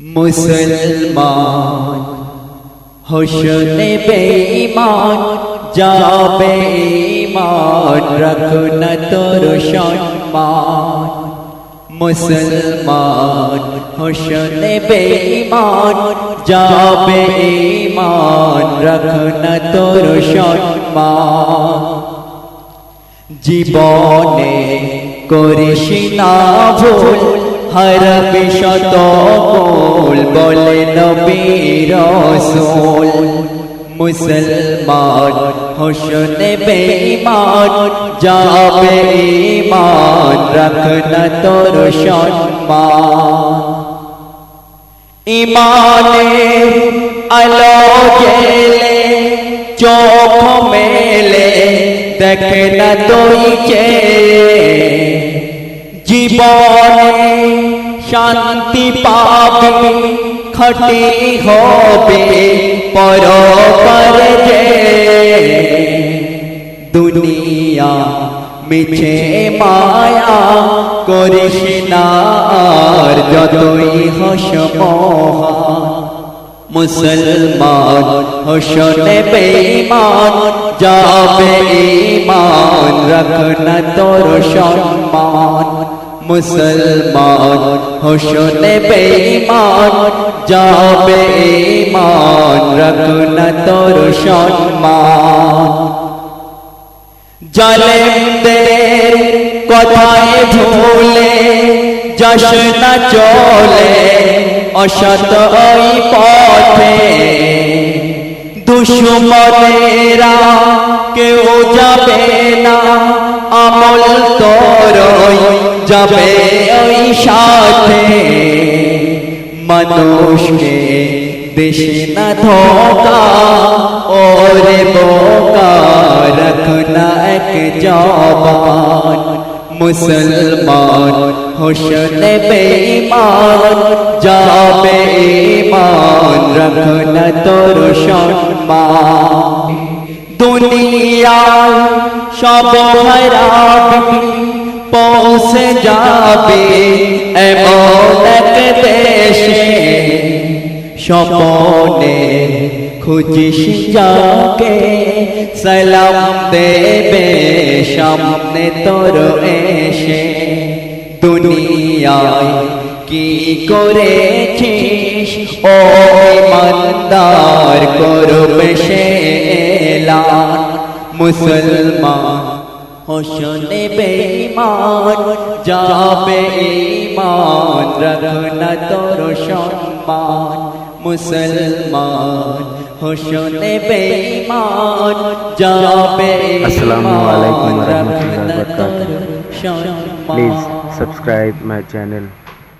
মুসলমান, হোসনে বেঈমান, যাবে ঈমান রাখুন তোর সম্মান। মুসলমান, হোসনে বেঈমান, যাবে ঈমান রাখুন তোর সম্মান। জীবনে করিস না ভুল, হারবি শত নবী রসুল, মুসলমান, হোসনে বেঈমান, যাবে ঈমান, রাখনা তোর সম্মান। ইমানের আলো জেলে চোখ মেলে দেখে না তুই জীবনে শান্তি পাবি খটি হবে পর দুনিয়া মিছে মায়া করিস আর যতই হস মুসলমান হোসনে বেঈমান, যাবে ঈমান রাখনা তোর সম্মান। মুসলমান, হোসনে বেঈমান, যাবে ঈমান রাখনা তোর সম্মান। জালেমদের কথায় ভুলে যশ না চলে অসত ওই পথে। দুশ্মনেরা কেউ যাবে না আমল তোরই যাবে ওই সাথে। মানুষকে দেশে না ধোকা, ওরে বোকা, রখনা এক জবান। মুসলমান হোসনে বেঈমান, যাবে ঈমান, রখনা তোর সম্মান। দুনিয়া সব হারাবি পৌঁছে যাবে এমন এক দেশে। স্বপনে খুঁজিস যাকে, সালাম দেবে সামনে তোর এসে। দুনিয়ায় কি করেছিস? ও ইমানদার করবে সে এলান। মুসলমান হোসনে বেঈমান যাবে ঈমান রাখনা তোর সম্মান মুসলমান হোসনে বেঈমান যাবে আসসালামু আলাইকুম ওয়া রাহমাতুল্লাহি ওয়া বারাকাতুহু। Please subscribe my channel